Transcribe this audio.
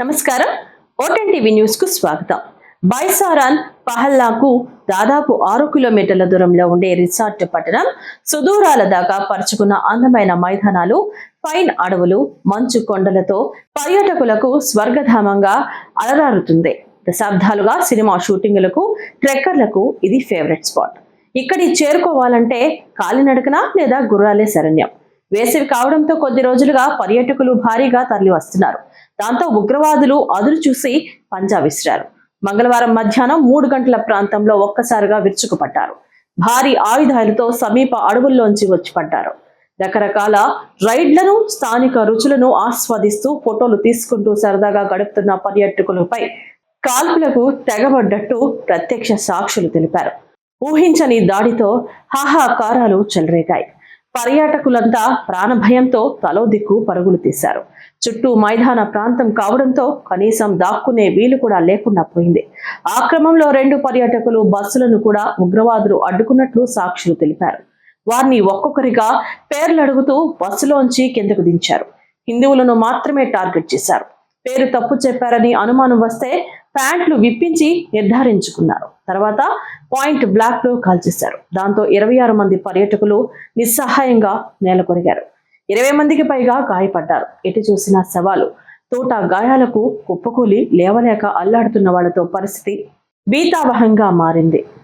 నమస్కారం. ఓటెన్ టీవీ న్యూస్కు స్వాగతం. బైసారాన్ పహల్లాకు దాదాపు ఆరు కిలోమీటర్ల దూరంలో ఉండే రిసార్ట్ పట్టణం సుదూరాల దాకా పరుచుకున్న అందమైన మైదానాలు పైన్ అడవులు మంచు కొండలతో పర్యాటకులకు స్వర్గధామంగా అలరారుతుంది. దశాబ్దాలుగా సినిమా షూటింగులకు ట్రెక్కర్లకు ఇది ఫేవరెట్ స్పాట్. ఇక్కడి చేరుకోవాలంటే కాలినడకన లేదా గుర్రాలే శరణ్యం? వేసవి కావడంతో కొద్ది రోజులుగా పర్యాటకులు భారీగా తరలి వస్తున్నారు దాంతో ఉగ్రవాదులు అదురు చూసి పంజా విసిరారు. మంగళవారం మధ్యాహ్నం మూడు గంటల ప్రాంతంలో ఒక్కసారిగా విరుచుకుపడ్డారు. భారీ ఆయుధాలతో సమీప అడవుల్లోంచి వచ్చి పడ్డారు రకరకాల రైడ్లను స్థానిక రుచులను ఆస్వాదిస్తూ ఫోటోలు తీసుకుంటూ సరదాగా గడుపుతున్న పర్యాటకులపై కాల్పులకు తెగబడ్డట్టు ప్రత్యక్ష సాక్షులు తెలిపారు. ఊహించని దాడితో హాహాకారాలు చెలరేగాయి. పర్యాటకులంతా ప్రాణభయంతో తలో దిక్కు పరుగులు తీశారు. చుట్టూ మైదాన ప్రాంతం కావడంతో కనీసం దాక్కునే వీలు కూడా లేకుండా పోయింది. ఆ క్రమంలో రెండు పర్యాటకులు బస్సులను కూడా ఉగ్రవాదులు అడ్డుకున్నట్లు సాక్షులు తెలిపారు. వారిని ఒక్కొక్కరిగా పేర్లు అడుగుతూ బస్సులోంచి కిందకు దించారు. హిందువులను మాత్రమే టార్గెట్ చేశారు. పేరు తప్పు చెప్పారని అనుమానం వస్తే ప్యాంట్లు విప్పించి నిర్ధారించుకున్నారు. తర్వాత పాయింట్ బ్లాక్లో కాల్చేశారు దాంతో ఇరవై ఆరు మంది పర్యాటకులు నిస్సహాయంగా నేలకొరిగారు. ఇరవై మందికి పైగా గాయపడ్డారు. ఎటు చూసినా సవాలు. తోట గాయాలకు కుప్పకూలి లేవలేక అల్లాడుతున్న వాళ్ళతో పరిస్థితి భీతావహంగా మారింది.